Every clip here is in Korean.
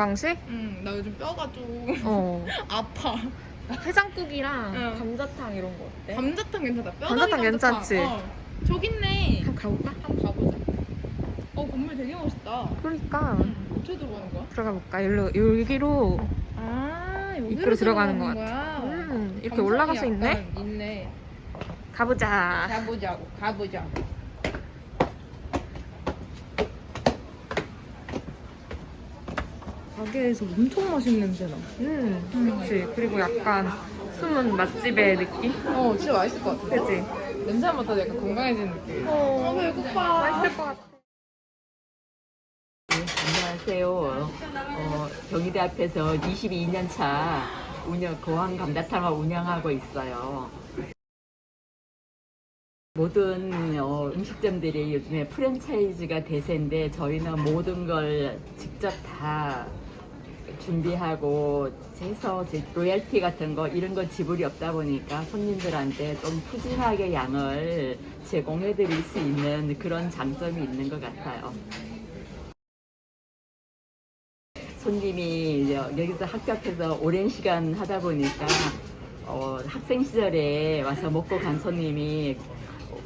건강식? 응, 나 요즘 뼈가 좀 어. 아파. 해장국이랑 응. 감자탕 이런 거 어때? 감자탕 괜찮다. 뼈다귀 감자탕 괜찮지? 어. 저기 있네. 한번 가볼까? 한번 가보자. 어, 건물 되게 멋있다. 그러니까 응, 어떻게 들어가는 거야? 들어가 볼까? 여기로 여기로 아, 입구로 들어가는 것 거야. 음, 이렇게 올라갈 수 있네. 있네. 가보자. 가보자고, 가보자고. 가게에서 엄청 맛있는 냄새 나. 음, 그렇지. 그리고 약간 숨은 맛집의 느낌? 어, 진짜 맛있을 것 같아. 그치? 냄새 맡아도 약간 건강해지는 느낌. 어, 배고파. 맛있을 것 같아. 네, 안녕하세요. 어, 경희대 앞에서 22년 차 운영, 고항 감자탕을 운영하고 있어요. 모든 어, 음식점들이 요즘에 프랜차이즈가 대세인데 저희는 모든 걸 직접 다 준비하고 해서 로열티 같은 거 이런 거 지불이 없다 보니까 손님들한테 좀 푸짐하게 양을 제공해 드릴 수 있는 그런 장점이 있는 것 같아요. 손님이 여기서 앞에서 오랜 시간 하다 보니까 어, 학생 시절에 와서 먹고 간 손님이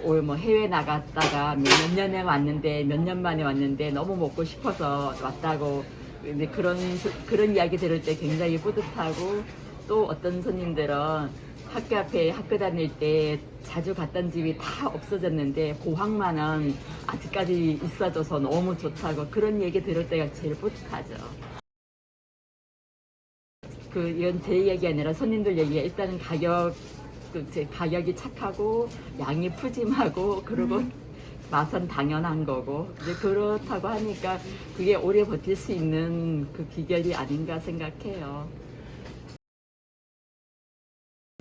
올뭐 해외 나갔다가 몇 년에 왔는데 몇 년 만에 왔는데 너무 먹고 싶어서 왔다고 근데 그런 소- 그런 이야기 들을 때 굉장히 뿌듯하고 또 어떤 손님들은 학교 앞에 학교 다닐 때 자주 갔던 집이 다 없어졌는데 고항만은 아직까지 있어져서 너무 좋다고 그런 얘기 들을 때가 제일 뿌듯하죠. 그 이건 제 얘기 아니라 손님들 얘기가 일단은 가격 그제 가격이 착하고 양이 푸짐하고 그리고 맛은 당연한 거고 이제 그렇다고 하니까 그게 오래 버틸 수 있는 그 비결이 아닌가 생각해요.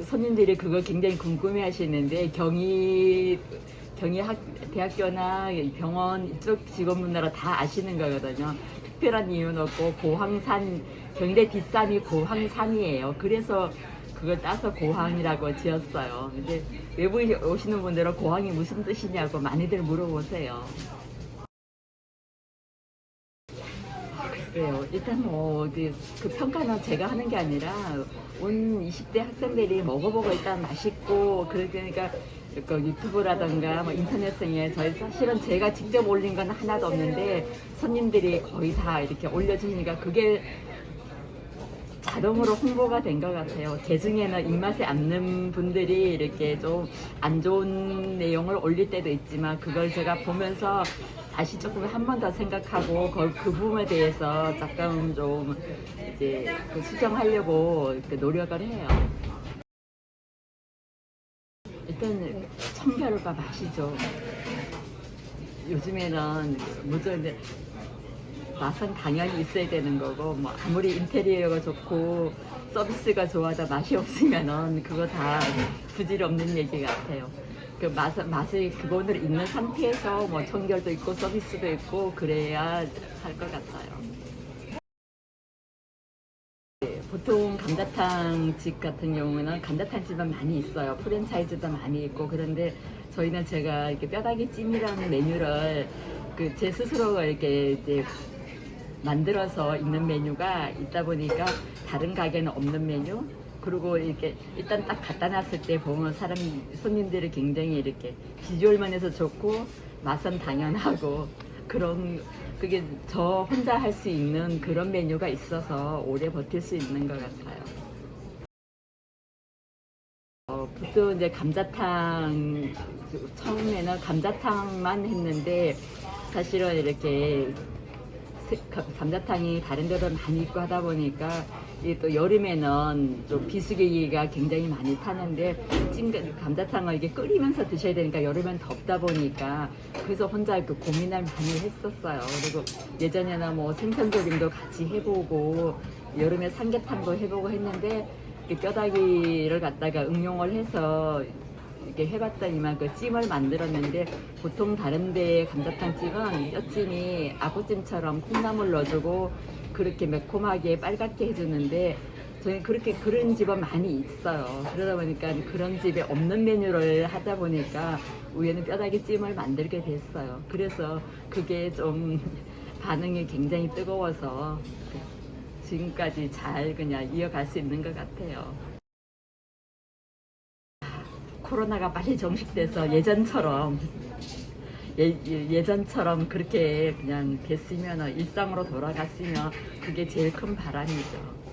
손님들이 그거 굉장히 궁금해 하시는데 경희 경희 학, 대학교나 병원 이쪽 직원분들은 다 아시는 거거든요. 특별한 이유는 없고 고항산 경희대 뒷산이 고항산이에요. 그래서 그걸 따서 고항이라고 지었어요. 근데 외부에 오시는 분들은 고항이 무슨 뜻이냐고 많이들 물어보세요. 글쎄요. 일단 뭐, 그, 그 평가는 제가 하는 게 아니라, 온 20대 학생들이 먹어보고 일단 맛있고, 그러니까, 그 유튜브라던가 뭐 인터넷상에 저희 사실은 제가 직접 올린 건 하나도 없는데, 손님들이 거의 다 이렇게 올려주니까 그게 자동으로 홍보가 된 것 같아요. 제 중에는 입맛에 않는 분들이 이렇게 좀 안 좋은 내용을 올릴 때도 있지만 그걸 제가 보면서 다시 조금 한 번 더 생각하고 그, 그 부분에 대해서 조금 좀 이제 그 수정하려고 노력을 해요. 일단 청결과 맛이죠. 요즘에는 무조건 맛은 당연히 있어야 되는 거고 뭐 아무리 인테리어가 좋고 서비스가 좋아도 맛이 없으면은 그거 다 부질없는 얘기 같아요. 그 맛, 맛이 기본으로 있는 상태에서 뭐 청결도 있고 서비스도 있고 그래야 할 것 같아요. 네, 보통 감자탕 집 같은 경우는 감자탕 집은 많이 있어요. 프랜차이즈도 많이 있고 그런데 저희는 제가 이렇게 뼈다귀 찜이라는 메뉴를 그 제 스스로가 이렇게 이제 만들어서 있는 메뉴가 있다 보니까 다른 가게는 없는 메뉴 그리고 이렇게 일단 딱 갖다 놨을 때 보면 사람 손님들이 굉장히 이렇게 비주얼 면에서 좋고 맛은 당연하고 그런 그게 저 혼자 할 수 있는 그런 메뉴가 있어서 오래 버틸 수 있는 것 같아요. 어, 보통 이제 감자탕 처음에는 감자탕만 했는데 사실은 이렇게 감자탕이 다른 데도 많이 있고 하다 보니까 또 여름에는 좀 비수기가 굉장히 많이 타는데 찐 감자탕을 이게 끓이면서 드셔야 되니까 여름엔 덥다 보니까 그래서 혼자 그 고민을 많이 했었어요. 그리고 예전에는 뭐 생선 조림도 같이 해보고 여름에 삼계탕도 해보고 했는데 이 뼈다귀를 갖다가 응용을 해서 이렇게 해봤더니만 그 찜을 만들었는데 보통 다른 데 감자탕 찜은 뼈찜이 아구찜처럼 콩나물 넣어주고 그렇게 매콤하게 빨갛게 해주는데 저희 그렇게 그런 집은 많이 있어요. 그러다 보니까 그런 집에 없는 메뉴를 하다 보니까 위에는 뼈다귀 찜을 만들게 됐어요. 그래서 그게 좀 반응이 굉장히 뜨거워서 지금까지 잘 그냥 이어갈 수 있는 것 같아요. 코로나가 빨리 종식돼서 예전처럼 예, 예- 예전처럼 그렇게 그냥 됐으면 일상으로 돌아갔으면 그게 제일 큰 바람이죠.